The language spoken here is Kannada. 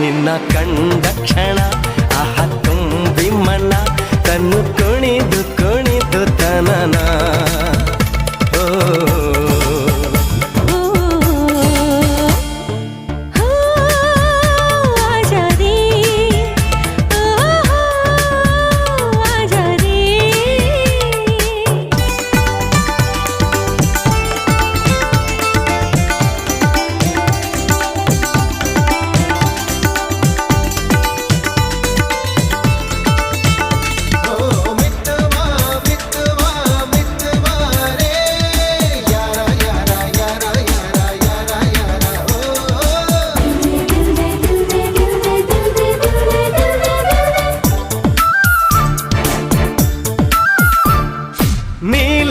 ನಿನ್ನ ಕಂಡ ಕ್ಷಣ. నీ